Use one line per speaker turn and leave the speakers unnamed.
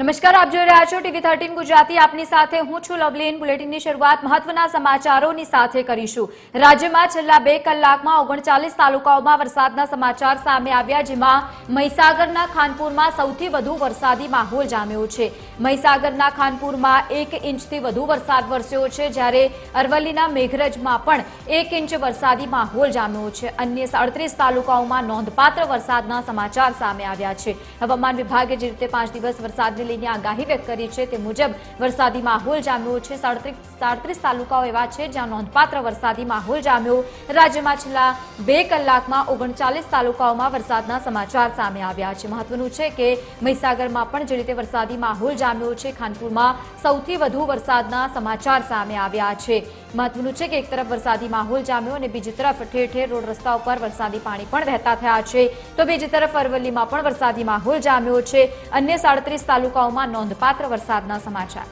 નમસ્કાર, આપ જોઈ રહ્યા છો ટીવી થર્ટીન ગુજરાતી. આપની સાથે હું છું લવલીન. બુલેટિનની શરૂઆત મહત્વના સમાચારોની સાથે કરીશું. રાજ્યમાં છેલ્લા બે કલાકમાં ઓગણચાલીસ તાલુકાઓમાં વરસાદના સમાચાર સામે આવ્યા, જેમાં મહીસાગરના ખાનપુરમાં સૌથી વધુ વરસાદી માહોલ જામ્યો છે. મહીસાગરના ખાનપુરમાં એક ઇંચથી વધુ વરસાદ વરસ્યો છે, જ્યારે અરવલ્લીના મેઘરજમાં પણ એક ઇંચ વરસાદી માહોલ જામ્યો છે. અન્ય અડત્રીસ તાલુકાઓમાં નોંધપાત્ર વરસાદના સમાચાર સામે આવ્યા છે. હવામાન વિભાગે જે રીતે પાંચ દિવસ વરસાદને લઈને આગાહી વ્યક્ત કરી છે. તે મુજબ, વરસાદી માહોલ જામ્યો છે. સાડત્રીસ તાલુકાઓ એવા છે જ્યાં નોંધપાત્ર વરસાદી માહોલ જામ્યો. રાજ્યમાં છેલ્લા બે કલાકમાં ઓગણચાલીસ તાલુકાઓમાં વરસાદના સમાચાર સામે આવ્યા છે. મહત્વનું છે કે મહીસાગરમાં પણ જે રીતે વરસાદી માહોલ જામ્યો છે, ખાનપુરમાં સૌથી વધુ વરસાદના સમાચાર સામે આવ્યા છે. મહત્વનું છે કે એક તરફ વરસાદી માહોલ જામ્યો અને બીજી તરફ ઠેર ઠેર રોડ રસ્તા ઉપર વરસાદી પાણી પણ વહેતા થયા છે. તો બીજી તરફ અરવલ્લીમાં પણ વરસાદી માહોલ જામ્યો છે. અન્ય સાડત્રીસ તાલુકાઓમાં નોંધપાત્ર વરસાદના સમાચાર.